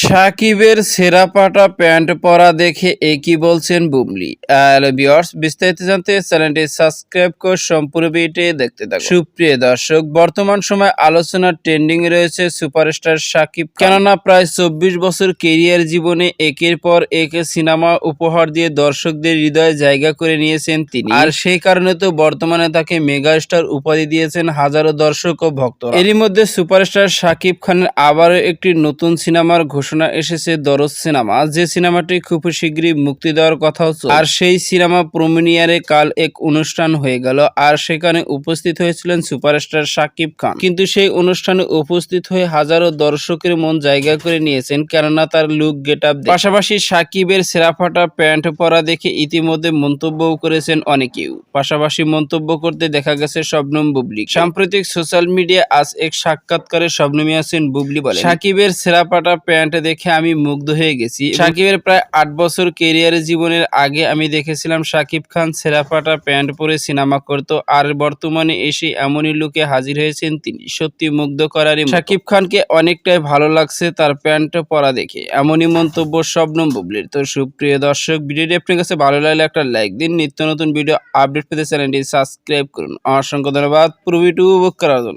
সাকিবের সেরা পাটা প্যান্ট পরা দেখে একই বলছেন বুমলি বিস্তারিত জানতে চ্যানেলটি সাবস্ক্রাইব করে সম্পূর্ণ ভিডিওটি দেখতে থাকুন। সুপ্রিয় দর্শক, বর্তমান সময় আলোচনার ট্রেন্ডিং রয়েছে সুপারস্টার সাকিব কেননা প্রায় চব্বিশ বছর কেরিয়ার জীবনে একের পর এক সিনেমা উপহার দিয়ে দর্শকদের হৃদয়ে জায়গা করে নিয়েছেন তিনি। আর সেই কারণে তো বর্তমানে তাকে মেগা স্টার উপাধি দিয়েছেন হাজারো দর্শক ও ভক্ত এরই মধ্যে সুপারস্টার সাকিব খানের আবারও একটি নতুন সিনেমার ঘোষণা এসেছে দরজ সিনেমা। যে সিনেমাটি খুব শীঘ্রই মুক্তি দেওয়ার কথা হচ্ছে আর সেই সিনেমা প্রমিনিয়ারে কাল এক অনুষ্ঠান হয়ে গেল। আর সেখানে উপস্থিত হয়েছিলেন সুপারস্টার সাকিব খান। কিন্তু সেই অনুষ্ঠানে উপস্থিত হয়ে হাজারো দর্শকের মন জায়গা করে নিয়েছেন, কেননা তার লুক গেট আপ পাশাপাশি সাকিবের সেরা ফাটা প্যান্ট পরা দেখে ইতিমধ্যে মন্তব্যও করেছেন অনেকেও পাশাপাশি মন্তব্য করতে দেখা গেছে শবনম বুবলি। সাম্প্রতিক সোশ্যাল মিডিয়া আজ এক সাক্ষাৎকারে শবনম ইয়াসিন বুবলি বলে সাকিবের সেরা পাটা প্যান্ট দেখে আমি মুগ্ধ হয়ে গেছি। সাকিবের প্রায় আট বছর কেরিয়ার জীবনের আগে আমি দেখেছিলাম সাকিব খান সেরা পাটা প্যান্ট পরে সিনেমা করত। আর বর্তমানে এসে এমনই লুকে হাজির হয়েছেন তিনি। সত্যি মুগ্ধ করারই। সাকিব খানকে অনেকটাই ভালো লাগছে তার প্যান্ট পরা দেখে। এমনই মন্তব্য শবনম বুবলির। তো সুপ্রিয় দর্শক ভিডিওটি আপনার কাছে ভালো লাগলে একটা লাইক দিন। নিত্য নতুন ভিডিও আপডেট পেতে চ্যানেলটি সাবস্ক্রাইব করুন। অসংখ্য ধন্যবাদ। পুরো ভিডিও উপভোগ করার জন্য।